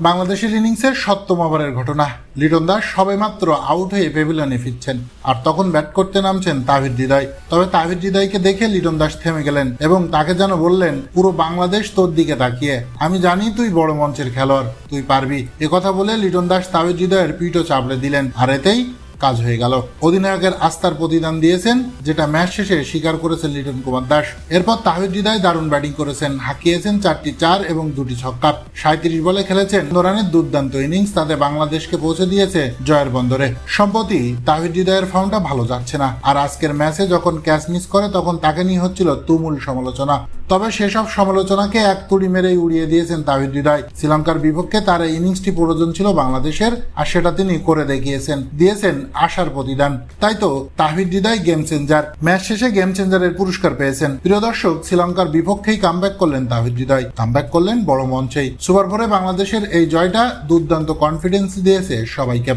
বাংলাদেশের ইনিংসের সপ্তম ওভারের ঘটনা। লিটন দাস সবেমাত্র আউট হয়ে ফিরছেন। আর তখন ব্যাট করতে নামছেন তাহির হৃদয় তবে তাহির হৃদয়কে দেখে লিটন দাস থেমে গেলেন এবং তাকে যেন বললেন, পুরো বাংলাদেশ তোর দিকে তাকিয়ে। আমি জানি তুই বড় মঞ্চের খেলোয়াড়, তুই পারবি। কথা বলে লিটন দাস তাহির হৃদয়ের পিঠও চাপড়ে দিলেন। আর এতেই কাজ হয়ে গেল। অধিনায়কের আস্থার প্রতিদান দিয়েছেন, যেটা ম্যাচ শেষে স্বীকার করেছেন লিটন কুমার দাস। এরপর তাহির হৃদয় দারুণ ব্যাটিং করেছেন, হাঁকিয়েছেন চারটি চার এবং দুটি ছক্কা। সাঁত্রিশ বলে খেলেছেন রানের দুর্দান্ত ইনিংস, তাতে বাংলাদেশকে পৌঁছে দিয়েছে জয়ের বন্দরে। সম্প্রতি তাহির হৃদয়ের ফর্মটা ভালো যাচ্ছে না। আর আজকের ম্যাচে যখন ক্যাচ মিস করে, তখন তাকে নিয়ে হচ্ছিল তুমুল সমালোচনা। তবে সেসব সমালোচনাকে এক তুড়ি মেরেই উড়িয়ে দিয়েছেন তাহির হৃদয়। শ্রীলঙ্কার বিপক্ষে তার এই ইনিংসটি প্রয়োজন ছিল বাংলাদেশের, আর সেটা তিনি করে দেখিয়েছেন, দিয়েছেন আশার প্রতিদান। তাই তো Tahir Hridoy game changer. Match শেষে গেম চেঞ্জারের পুরস্কার পেয়েছেন। প্রিয় দর্শক, শ্রীলঙ্কার বিপক্ষেই কামব্যাক করলেন তাহির হৃদয়। কামব্যাক করলেন বড় মঞ্চেই। সুপার ফোরে বাংলাদেশের এই জয়টা দুর্দান্ত কনফিডেন্স দিয়েছে সবাইকে।